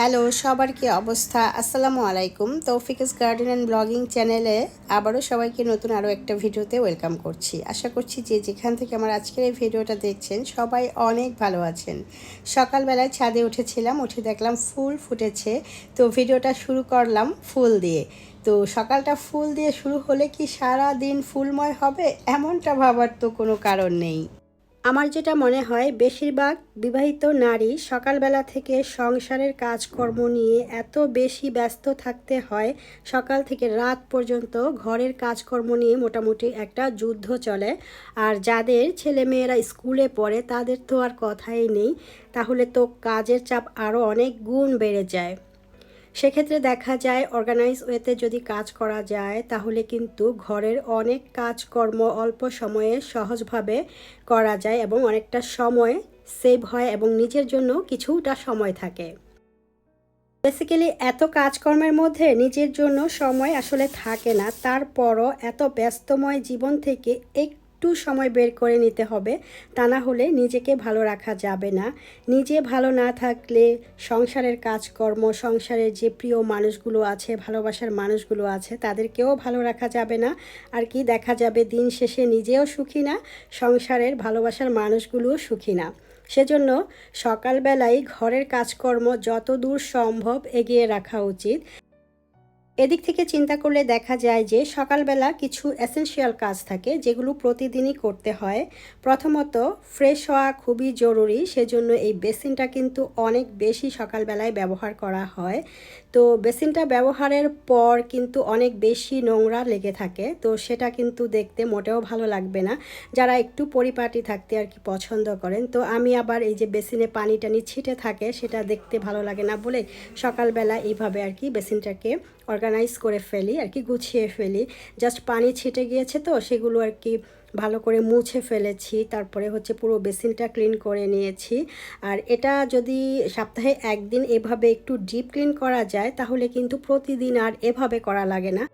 Hello, সবার কি অবস্থা? আসসালামু আলাইকুম। তৌফিকস গার্ডেন অ্যান্ড ব্লগিং চ্যানেলে আবারও সবাইকে নতুন আরও একটা ভিডিওতে ওয়েলকাম করছি। আশা করছি যে যেখান থেকে আমার আজকের এই ভিডিওটা দেখছেন, সবাই অনেক ভালো আছেন। সকালবেলায় ছাদে উঠেছিলাম, উঠে দেখলাম ফুল ফুটেছে। তো ভিডিওটা শুরু করলাম ফুল দিয়ে। তো সকালটা ফুল দিয়ে শুরু হলে কি সারা দিন ফুলময় হবে? এমনটা ভাবার তো কোনো কারণ নেই। আমার যেটা মনে হয়, বেশিরভাগ বিবাহিত নারী সকালবেলা থেকে সংসারের কাজকর্ম নিয়ে এত বেশি ব্যস্ত থাকতে হয়, সকাল থেকে রাত পর্যন্ত ঘরের কাজকর্ম নিয়ে মোটামুটি একটা যুদ্ধ চলে। আর যাদের ছেলেমেয়েরা স্কুলে পড়ে, তাদের তো আর কথাই নেই। তাহলে তো কাজের চাপ আরও অনেক গুণ বেড়ে যায়। সেক্ষেত্রে দেখা যায় অর্গানাইজ ওয়েতে যদি কাজ করা যায়, তাহলে কিন্তু ঘরের অনেক কাজকর্ম অল্প সময়ে সহজভাবে করা যায় এবং অনেকটা সময় সেভ হয় এবং নিজের জন্য কিছুটা সময় থাকে। বেসিক্যালি এত কাজকর্মের মধ্যে নিজের জন্য সময় আসলে থাকে না। তারপরও এত ব্যস্তময় জীবন থেকে একটু সময় বের করে নিতে হবে, তা না হলে নিজেকে ভালো রাখা যাবে না। নিজে ভালো না থাকলে সংসারের কাজকর্ম, সংসারের যে প্রিয় মানুষগুলো আছে, ভালোবাসার মানুষগুলো আছে, তাদেরকেও ভালো রাখা যাবে না। আর কি দেখা যাবে দিন শেষে নিজেও সুখী না, সংসারের ভালোবাসার মানুষগুলোও সুখী না। সেজন্য সকালবেলায় ঘরের কাজকর্ম যত দূর সম্ভব এগিয়ে রাখা উচিত। এদিক থেকে চিন্তা করলে দেখা যায় যে সকালবেলা কিছু এসেনশিয়াল কাজ থাকে যেগুলো প্রতিদিনই করতে হয়। প্রথমত ফ্রেশ হওয়া খুবই জরুরি, সেজন্য এই বেসিনটা কিন্তু অনেক বেশি সকালবেলায় ব্যবহার করা হয়। তো বেসিনটা ব্যবহারের পর কিন্তু অনেক বেশি নোংরা লেগে থাকে, তো সেটা কিন্তু দেখতে মোটেও ভালো লাগবে না। যারা একটু পরিপাটি থাকতে আর কি পছন্দ করেন, তো আমি আবার এই যে বেসিনে পানি টানি ছিটে থাকে, সেটা দেখতে ভালো লাগে না বলে সকালবেলা এইভাবে আর কি বেসিনটাকে অর্গানাইজ করে ফেলি, আর কি গুছিয়ে ফেলি। জাস্ট পানি ছিটে গিয়েছে তো, সেগুলো আর কি ভালো করে মুছে ফেলেছি, তারপরে হচ্ছে পুরো বেসিনটা ক্লিন করে নিয়েছি। আর এটা যদি সপ্তাহে একদিন এভাবে একটু ডিপ ক্লিন করা যায়, তাহলে কিন্তু প্রতিদিন আর এভাবে করা লাগে না।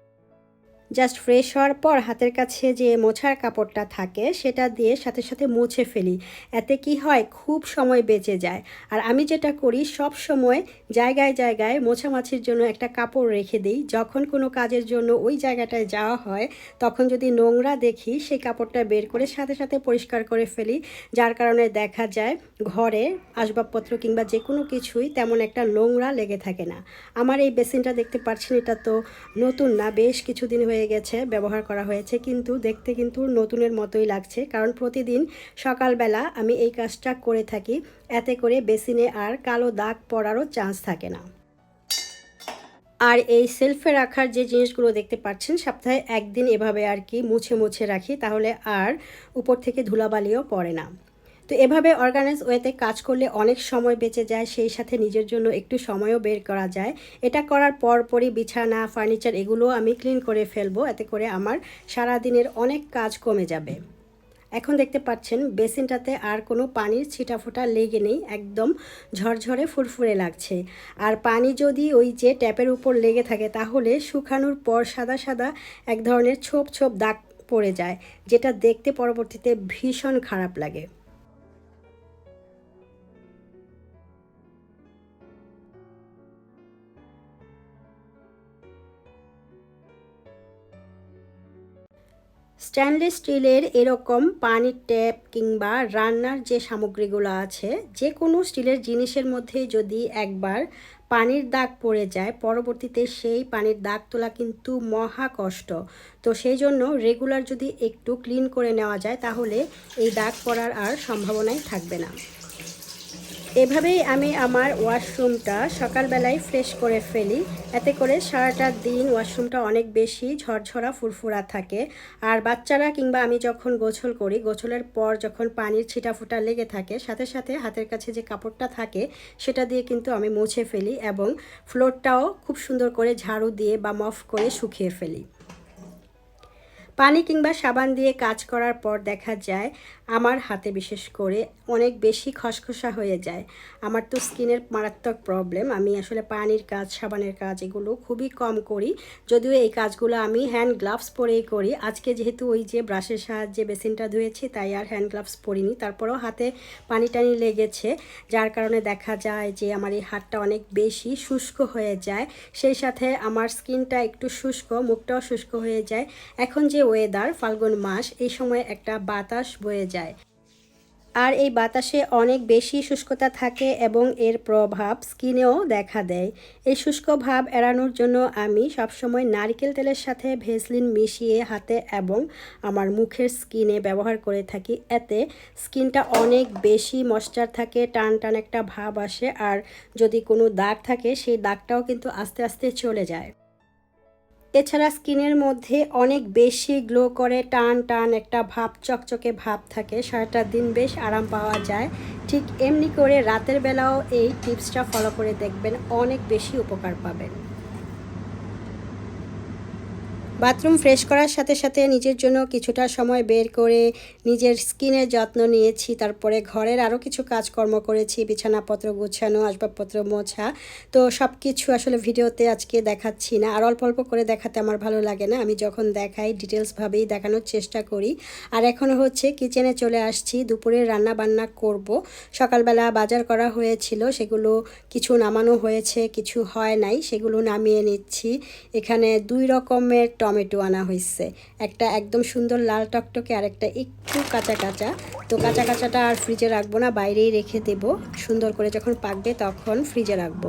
জাস্ট ফ্রেশ হওয়ার পর হাতের কাছে যে মোছার কাপড়টা থাকে, সেটা দিয়ে সাথে সাথে মুছে ফেলি। এতে কি হয়? খুব সময় বেঁচে যায়। আর আমি যেটা করি, সব সময় জায়গায় জায়গায় মোছামাছির জন্য একটা কাপড় রেখে দিই। যখন কোনো কাজের জন্য ওই জায়গাটায় যাওয়া হয়, তখন যদি নোংরা দেখি, সেই কাপড়টা বের করে সাথে সাথে পরিষ্কার করে ফেলি। যার কারণে দেখা যায়, ঘরে আসবাবপত্র কিংবা যে কোনো কিছুই তেমন একটা নোংরা লেগে থাকে না। আমার এই বেসিনটা দেখতে পাচ্ছেন, এটা তো নতুন না, বেশ কিছুদিন হয়ে হয়ে গেছে, ব্যবহার করা হয়েছে, কিন্তু দেখতে কিন্তু নতুনের মতোই লাগছে। কারণ প্রতিদিন সকালবেলা আমি এই কাজটা করে থাকি, এতে করে বেসিনে আর কালো দাগ পড়ারও চান্স থাকে না। আর এই সেলফে রাখার যে জিনিসগুলো দেখতে পাচ্ছেন, সপ্তাহে একদিন এভাবে আর কি মুছে মুছে রাখি, তাহলে আর উপর থেকে ধুলাবালিও পড়ে না। তো এভাবে অর্গানাইজ ওয়েতে কাজ করলে অনেক সময় বেঁচে যায়, সেই সাথে নিজের জন্য একটু সময়ও বের করা যায়। এটা করার পরপরই বিছানা ফার্নিচার এগুলোও আমি ক্লিন করে ফেলব, এতে করে আমার সারা দিনের অনেক কাজ কমে যাবে। এখন দেখতে পাচ্ছেন, বেসিনটাতে আর কোনো পানির ছিটাফোটা লেগে নেই, একদম ঝরঝরে ফুরফুরে লাগছে। আর পানি যদি ওই যে ট্যাপের উপর লেগে থাকে, তাহলে শুকানোর পর সাদা সাদা এক ধরনের ছোপ ছোপ দাগ পড়ে যায়, যেটা দেখতে পরবর্তীতে ভীষণ খারাপ লাগে। স্টেনলেস স্টিলের এরকম পানির ট্যাপ কিংবা রান্নার যে সামগ্রীগুলো আছে যে কোনো স্টিলের জিনিসের মধ্যে যদি একবার পানির দাগ পড়ে যায়, পরবর্তীতে সেই পানির দাগ তোলা কিন্তু মহা কষ্ট। তো সেই জন্য রেগুলার যদি একটু ক্লিন করে নেওয়া যায়, তাহলে এই দাগ পড়ার আর সম্ভাবনাই থাকবে না। এভাবেই আমি আমার ওয়াশরুমটা সকালবেলায় ফ্রেশ করে ফেলি। এতে করে সারাটা দিন ওয়াশরুমটা অনেক বেশি ঝরঝরা ফুরফুরা থাকে। আর বাচ্চারা কিংবা আমি যখন গোছল করি, গোছলের পর যখন পানির ছিটাফোটা লেগে থাকে, সাথে সাথে হাতের কাছে যে কাপড়টা থাকে, সেটা দিয়ে কিন্তু আমি মুছে ফেলি এবং ফ্লোরটাও খুব সুন্দর করে ঝাড়ু দিয়ে বা মফ করে শুকিয়ে ফেলি। পানি কিংবা সাবান দিয়ে কাজ করার পর দেখা যায় আমার হাতে বিশেষ করে অনেক বেশি খসখসা হয়ে যায়। আমার তো স্কিনের মারাত্মক প্রবলেম আমি আসলে পানির কাজ, সাবানের কাজ এগুলো খুবই কম করি। যদিও এই কাজগুলো আমি হ্যান্ড গ্লাভস পরেই করি। আজকে যেহেতু ওই যে ব্রাশের সাহায্যে বেসিনটা ধুয়েছি, তাই আর হ্যান্ড গ্লাভস পরিনি। তারপরেও হাতে পানি টানি লেগেছে, যার কারণে দেখা যায় যে আমার এই হাতটা অনেক বেশি শুষ্ক হয়ে যায়। সেই সাথে আমার স্কিনটা একটু শুষ্ক, মুখটাও শুষ্ক হয়ে যায়। এখন যে ওয়েদার ফাল্গুন মাস, এই সময় একটা বাতাস বয়ে যায়। আর এই বাতাসে অনেক বেশি শুষ্কতা থাকে এবং এর প্রভাব স্কিনেও দেখা দেয়। এই শুষ্ক ভাব এড়ানোর জন্য আমি সবসময় নারকেল তেলের সাথে ভেসলিন মিশিয়ে হাতে এবং আমার মুখের স্কিনে ব্যবহার করে থাকি। এতে স্কিনটা অনেক বেশি ময়শ্চার থাকে, টান টান একটা ভাব আসে, আর যদি কোনো দাগ থাকে, সেই দাগটাও কিন্তু আস্তে আস্তে চলে যায়। এছাড়া স্কিনের মধ্যে অনেক বেশি গ্লো করে, টান টান একটা ভাব, চকচকে ভাব থাকে। সারাটা দিন বেশ আরাম পাওয়া যায়। ঠিক এমনি করে রাতের বেলাও এই টিপসটা ফলো করে দেখবেন, অনেক বেশি উপকার পাবেন। বাথরুম ফ্রেশ করার সাথে সাথে নিজের জন্য কিছুটা সময় বের করে নিজের স্কিনের যত্ন নিয়েছি, তারপরে ঘরের আরও কিছু কাজকর্ম করেছি, বিছানাপত্র গুছানো, আসবাবপত্র মোছা। তো সব কিছু আসলে ভিডিওতে আজকে দেখাচ্ছি না। আর অল্প অল্প করে দেখাতে আমার ভালো লাগে না। আমি যখন দেখাই ডিটেলসভাবেই দেখানোর চেষ্টা করি। আর এখন হচ্ছে কিচেনে চলে আসছি, দুপুরে রান্না বান্না করব। সকালবেলা বাজার করা হয়েছিল, সেগুলো কিছু নামানো হয়েছে, কিছু হয় নাই, সেগুলো নামিয়ে নিচ্ছি। এখানে দুই রকমের টমেটো আনা হয়েছে একটা একদম সুন্দর লাল টকটকে আর একটা একটু কাঁচা কাঁচা। তো কাঁচা কাঁচাটা আর ফ্রিজে রাখব না, বাইরেই রেখে দেব। সুন্দর করে যখন পাকবে তখন ফ্রিজে রাখব।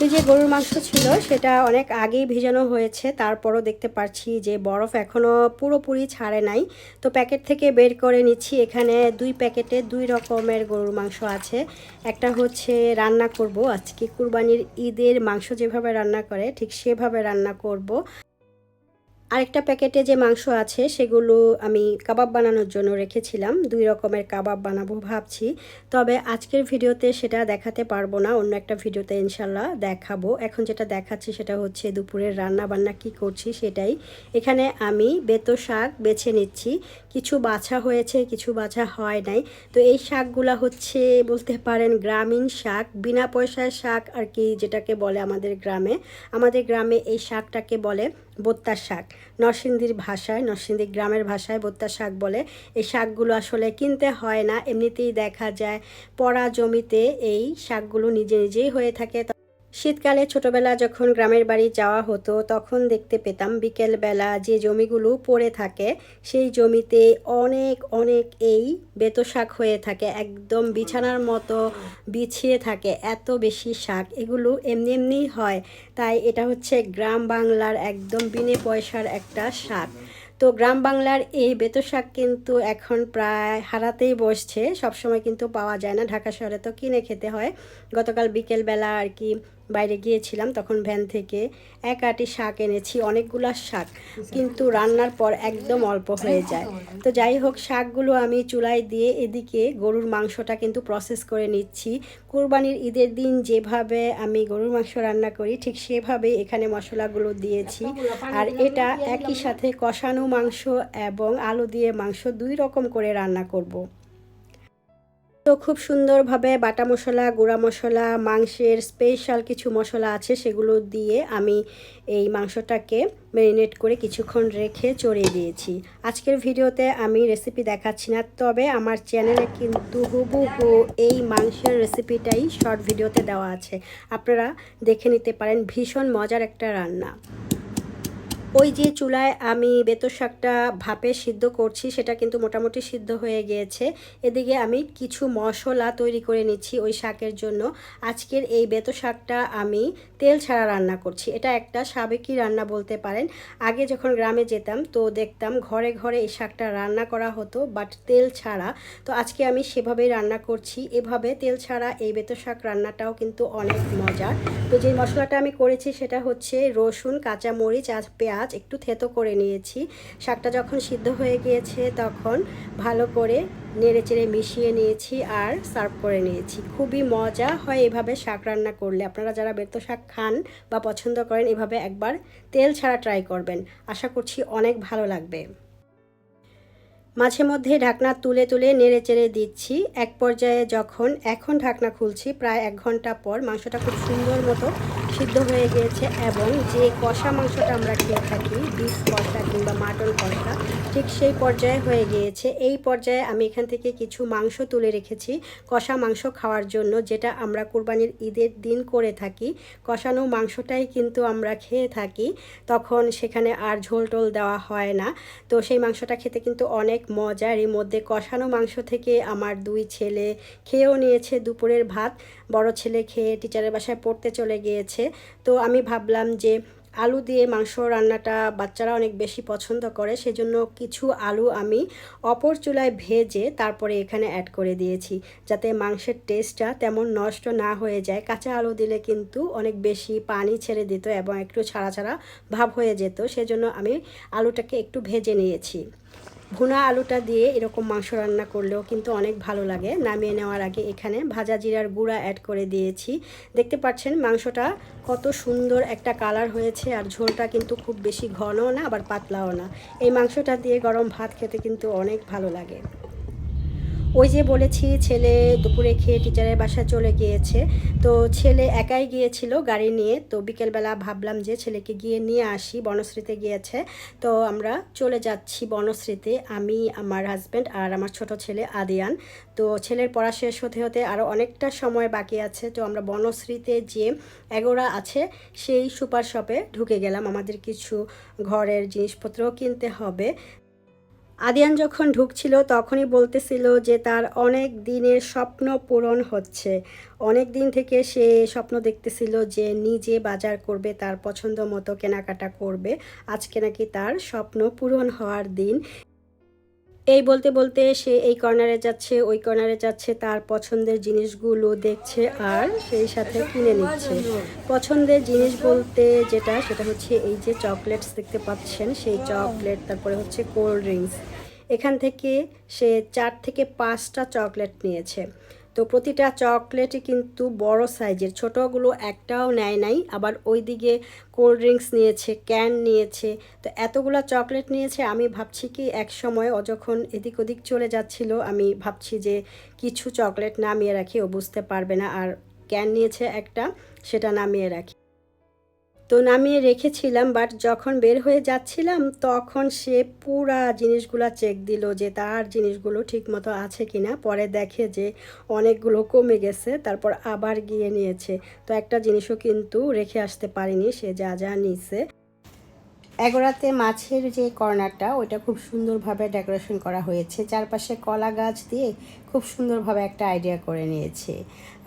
ফ্রিজে গরুর মাংস ছিল, সেটা অনেক আগেই ভেজানো হয়েছে। তারপরও দেখতে পাচ্ছি যে বরফ এখনও পুরোপুরি ছাড়ে নাই। তো প্যাকেট থেকে বের করে নিচ্ছি। এখানে দুই প্যাকেটে দুই রকমের গরুর মাংস আছে। একটা হচ্ছে রান্না করব। আজকে কুরবানির ঈদের মাংস যেভাবে রান্না করে, ঠিক সেভাবে রান্না করব। আরেকটা প্যাকেটে যে মাংস আছে, সেগুলো আমি কাবাব বানানোর জন্য রেখেছিলাম। দুই রকমের কাবাব বানাবো ভাবছি। তবে আজকের ভিডিওতে সেটা দেখাতে পারব না, অন্য একটা ভিডিওতে ইনশাল্লাহ দেখাবো। এখন যেটা দেখাচ্ছি সেটা হচ্ছে দুপুরের রান্না বান্না কি করছি সেটাই। এখানে আমি বেতো শাক বেছে নিচ্ছি। কিছু বাছা হয়েছে, কিছু বাছা হয় নাই। তো এই শাকগুলা হচ্ছে, বলতে পারেন, গ্রামীণ শাক, বিনা পয়সার শাক আর কি যেটাকে বলে আমাদের গ্রামে। আমাদের গ্রামে এই শাকটাকে বলে বোত্তা শাক। নরসিংদীর ভাষায়, নরসিংদী গ্রামের ভাষায় বোত্তার শাক বলে। এই শাকগুলো আসলে কিনতে হয় না, এমনিতেই দেখা যায়। পড়া জমিতে এই শাকগুলো নিজে নিজেই হয়ে থাকে। শীতকালে ছোটবেলা যখন গ্রামের বাড়ি যাওয়া হতো, তখন দেখতে পেতাম বিকেলবেলা যে জমিগুলো পড়ে থাকে, সেই জমিতে অনেক অনেক এই বেতো শাক হয়ে থাকে, একদম বিছানার মতো বিছিয়ে থাকে, এত বেশি শাক। এগুলো এমনি এমনিই হয়। তাই এটা হচ্ছে গ্রাম বাংলার একদম বিনে পয়সার একটা শাক। তো গ্রাম বাংলার এই বেতো শাক কিন্তু এখন প্রায় হারাতেই বসছে। সবসময় কিন্তু পাওয়া যায় না। ঢাকা শহরে তো কিনে খেতে হয়। গতকাল বিকেলবেলা আর কি বাইরে গিয়েছিলাম, তখন ভ্যান থেকে এক আটি শাক এনেছি, অনেকগুলো শাক। কিন্তু রান্নার পর একদম অল্প হয়ে যায়। তো যাই হোক, শাকগুলো আমি চুলায় দিয়ে এদিকে গরুর মাংসটা কিন্তু প্রসেস করে নিচ্ছি। কোরবানির ঈদের দিন যেভাবে আমি গরুর মাংস রান্না করি, ঠিক সেভাবেই এখানে মশলাগুলো দিয়েছি। আর এটা একই সাথে কষানো মাংস এবং আলু দিয়ে মাংস দুই রকম করে রান্না করব। তো খুব সুন্দরভাবে বাটা মশলা, গুঁড়া মশলা, মাংসের স্পেশাল কিছু মশলা আছে সেগুলো দিয়ে আমি এই মাংসটাকে ম্যারিনেট করে কিছুক্ষণ রেখে চড়িয়ে দিয়েছি। আজকের ভিডিওতে আমি রেসিপি দেখাচ্ছি না, তবে আমার চ্যানেলে কিন্তু হুবহু এই মাংসের রেসিপিটাই শর্ট ভিডিওতে দেওয়া আছে। আপনারা দেখে নিতে পারেন, ভীষণ মজার একটা রান্না। ওই যে চুলায় আমি বেতো শাকটা ভাপে সিদ্ধ করছি, সেটা কিন্তু মোটামুটি সিদ্ধ হয়ে গিয়েছে। এদিকে আমি কিছু মশলা তৈরি করে নিচ্ছি ওই শাকের জন্য। আজকের এই বেতো শাকটা আমি তেল ছাড়া রান্না করছি। এটা একটা সাবেকি রান্না বলতে পারেন। আগে যখন গ্রামে যেতাম তো দেখতাম ঘরে ঘরে এই শাকটা রান্না করা হতো, বাট তেল ছাড়া। তো আজকে আমি সেভাবেই রান্না করছি। এভাবে তেল ছাড়া এই বেতো শাক রান্নাটাও কিন্তু অনেক মজার। তো যে মশলাটা আমি করেছি সেটা হচ্ছে রসুন, কাঁচামরিচ আর পেঁয়াজ। পেঁয়াজ একটু থেতো করে নিয়েছি। শাকটা যখন সিদ্ধ হয়ে গিয়েছে তখন ভালো করে নেড়ে চেড়ে মিশিয়ে নিয়েছি আর সার্ভ করে নিয়েছি। খুবই মজা হয় এভাবে শাক রান্না করলে। আপনারা যারা বেতো শাক খান বা পছন্দ করেন এভাবে একবার তেল ছাড়া ট্রাই করবেন। আশা করছি অনেক ভালো লাগবে। মাঝে মধ্যে ঢাকনা তুলে তুলে নেড়ে চেড়ে দিচ্ছি। এক পর্যায়ে যখন এখন ঢাকনা খুলছি, প্রায় এক ঘণ্টা পর মাংসটা খুব সুন্দর মতো সিদ্ধ হয়ে গিয়েছে এবং যে কষা মাংসটা আমরা খেয়ে থাকি বিফ কষা কিংবা মাটন কষা, ঠিক সেই পর্যায়ে হয়ে গিয়েছে। এই পর্যায়ে আমি এখান থেকে কিছু মাংস তুলে রেখেছি কষা মাংস খাওয়ার জন্য, যেটা আমরা কোরবানির ঈদের দিন করে থাকি। কষানো মাংসটাই কিন্তু আমরা খেয়ে থাকি, তখন সেখানে আর ঝোল টোল দেওয়া হয় না। তো সেই মাংসটা খেতে কিন্তু অনেক মজার এর মধ্যে কষানো মাংস থেকে আমার দুই ছেলে খেয়েও নিয়েছে দুপুরের ভাত। বড় ছেলে খেয়ে টিচারের বাসায় পড়তে চলে গিয়েছে। তো আমি ভাবলাম যে আলু দিয়ে মাংস রান্নাটা বাচ্চারা অনেক বেশি পছন্দ করে, সেজন্য কিছু আলু আমি অপর চুলায় ভেজে তারপরে এখানে অ্যাড করে দিয়েছি, যাতে মাংসের টেস্টটা তেমন নষ্ট না হয়ে যায়। কাঁচা আলু দিলে কিন্তু অনেক বেশি পানি ছেড়ে দিত এবং একটু ছাড়া ছাড়া ভাব হয়ে যেত, সেজন্য আমি আলুটাকে একটু ভেজে নিয়েছি। ভুনা আলুটা দিয়ে এরকম মাংস রান্না করলেও কিন্তু অনেক ভালো লাগে। নামিয়ে নেওয়ার আগে এখানে ভাজা জিরার গুঁড়া অ্যাড করে দিয়েছি। দেখতে পাচ্ছেন মাংসটা কত সুন্দর একটা কালার হয়েছে আর ঝোলটা কিন্তু খুব বেশি ঘনও না, আবার পাতলাও না। এই মাংসটা দিয়ে গরম ভাত খেতে কিন্তু অনেক ভালো লাগে। ওই যে বলেছি, ছেলে দুপুরে খেয়ে টিচারের বাসায় চলে গিয়েছে। তো ছেলে একাই গিয়েছিল গাড়ি নিয়ে। তো বিকেলবেলা ভাবলাম যে ছেলেকে গিয়ে নিয়ে আসি। বনশ্রীতে গিয়েছে। তো আমরা চলে যাচ্ছি বনশ্রীতে। আমি, আমার হাজব্যান্ড আর আমার ছোট ছেলে আদিয়ান। তো ছেলের পড়া শেষ হতে হতে আরও অনেকটা সময় বাকি আছে। তো আমরা বনশ্রীতে যে এগোরা আছে, সেই সুপার শপে ঢুকে গেলাম। আমাদের কিছু ঘরের জিনিসপত্রও কিনতে হবে। আদিয়ান যখন ঢুকছিল, তখনই বলতেছিল যে তার অনেক দিনের স্বপ্ন পূরণ হচ্ছে। অনেক দিন থেকে সে স্বপ্ন দেখতেছিল যে নিজে বাজার করবে, তার পছন্দ মতো কেনাকাটা করবে। আজকে নাকি তার স্বপ্ন পূরণ হওয়ার দিন। এই বলতে বলতে সে এই কর্নারে যাচ্ছে, ওই কর্নারে যাচ্ছে, তার পছন্দের জিনিসগুলো দেখছে আর সেই সাথে কিনে নিচ্ছে। পছন্দের জিনিস বলতে যেটা, সেটা হচ্ছে এই যে চকলেটস দেখতে পাচ্ছেন, সেই চকলেট তারপরে হচ্ছে কোল্ড ড্রিঙ্কস এখান থেকে সে চার থেকে পাঁচটা চকলেট নিয়েছে। তো প্রতিটা চকলেটই কিন্তু বড় সাইজের। ছোটোগুলো একটাও নেয় নাই, আবার ওই দিকে কোল্ড ড্রিঙ্কস নিয়েছে, ক্যান নিয়েছে। তো এতগুলো চকলেট নিয়েছে, আমি ভাবছি কি এক সময় ও যখন এদিক ওদিক চলে যাচ্ছিল, আমি ভাবছি যে কিছু চকলেট নামিয়ে রাখি, ও বুঝতে পারবে না। আর ক্যান নিয়েছে একটা, সেটা নামিয়ে রাখি। তো নামিয়ে রেখেছিলাম বাট যখন বের হয়ে যাচ্ছিলাম, তখন সে পুরা জিনিসগুলো চেক দিল যে তার জিনিসগুলো ঠিকমতো আছে কি না পরে দেখে যে অনেকগুলো কমে গেছে, তারপর আবার গিয়ে নিয়েছে। তো একটা জিনিসও কিন্তু রেখে আসতে পারিনি, সে যা যা নিছে। এগোড়াতে মাছের যে কর্নারটা, ওইটা খুব সুন্দরভাবে ডেকোরেশন করা হয়েছে। চারপাশে কলা গাছ দিয়ে খুব সুন্দরভাবে একটা আইডিয়া করে নিয়েছে।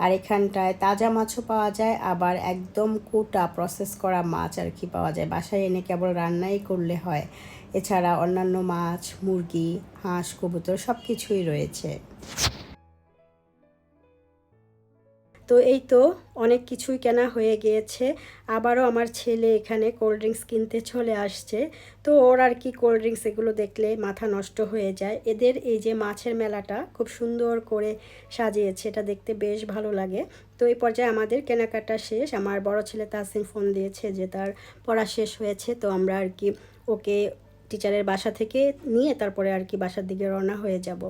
আর এখানটায় তাজা মাছও পাওয়া যায়, আবার একদম কোটা প্রসেস করা মাছ আর কি পাওয়া যায়। বাসায় এনে কেবল রান্নাই করলে হয়। এছাড়া অন্যান্য মাছ, মুরগি, হাঁস, কবুতর সব কিছুই রয়েছে। তো এই তো অনেক কিছুই কেনা হয়ে গিয়েছে। আবারও আমার ছেলে এখানে কোল্ড ড্রিঙ্কস কিনতে চলে আসছে। তো ওর আর কি কোল্ড ড্রিঙ্কস এগুলো দেখলে মাথা নষ্ট হয়ে যায়। এদের এই যে মাছের মেলাটা খুব সুন্দর করে সাজিয়েছে, এটা দেখতে বেশ ভালো লাগে। তো এই পর্যায়ে আমাদের কেনাকাটা শেষ। আমার বড় ছেলে তাসিম ফোন দিয়েছে যে তার পড়া শেষ হয়েছে, তো আমরা আর কি ওকে টিচারের বাসা থেকে নিয়ে তারপরে আর কি বাসার দিকে রওনা হয়ে যাব।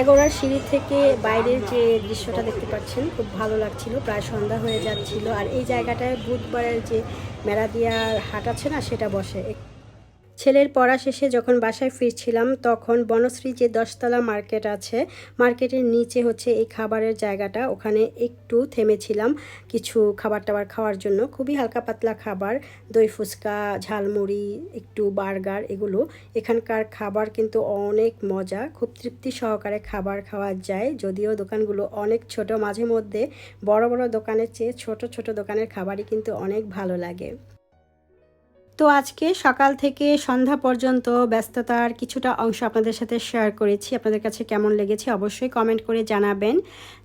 এগোড়ার সিঁড়ি থেকে বাইরের যে দৃশ্যটা দেখতে পাচ্ছেন, খুব ভালো লাগছিল। প্রায় সন্ধ্যা হয়ে যাচ্ছিল। আর এই জায়গাটায় বুধবারের যে মেলা দিয়ার হাট আছে না, সেটা বসে। ছেলের পড়া শেষে যখন বাসায় ফিরছিলাম, তখন বনশ্রী যে দশতলা মার্কেট আছে, মার্কেটের নিচে হচ্ছে এই খাবারের জায়গাটা। ওখানে একটু থেমেছিলাম কিছু খাবার টাবার খাওয়ার জন্য। খুবই হালকা পাতলা খাবার, দই ফুচকা, ঝালমুড়ি, একটু বার্গার এগুলো। এখানকার খাবার কিন্তু অনেক মজা, খুব তৃপ্তি সহকারে খাবার খাওয়া যায়। যদিও দোকানগুলো অনেক ছোট, মাঝে মধ্যে বড় বড় দোকানের চেয়ে ছোট ছোট দোকানের খাবারই কিন্তু অনেক ভালো লাগে। তো আজকে সকাল থেকে সন্ধ্যা পর্যন্ত ব্যস্ততার কিছুটা অংশ আপনাদের সাথে শেয়ার করেছি। আপনাদের কাছে কেমন লেগেছে অবশ্যই কমেন্ট করে জানাবেন।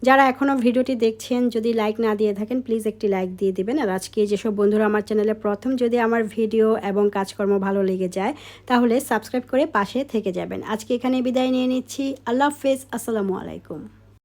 যারা এখনও ভিডিওটি দেখছেন, যদি লাইক না দিয়ে থাকেন প্লিজ একটি লাইক দিয়ে দিবেন। আর আজকে যেসব বন্ধুরা আমার চ্যানেলে প্রথম যদি আমার ভিডিও এবং কাজকর্ম ভালো লেগে যায়, তাহলে সাবস্ক্রাইব করে পাশে থেকে যাবেন। আজকে এখানে বিদায় নিয়ে নিচ্ছি। আল্লাহ হাফেজ। আসসালামু আলাইকুম।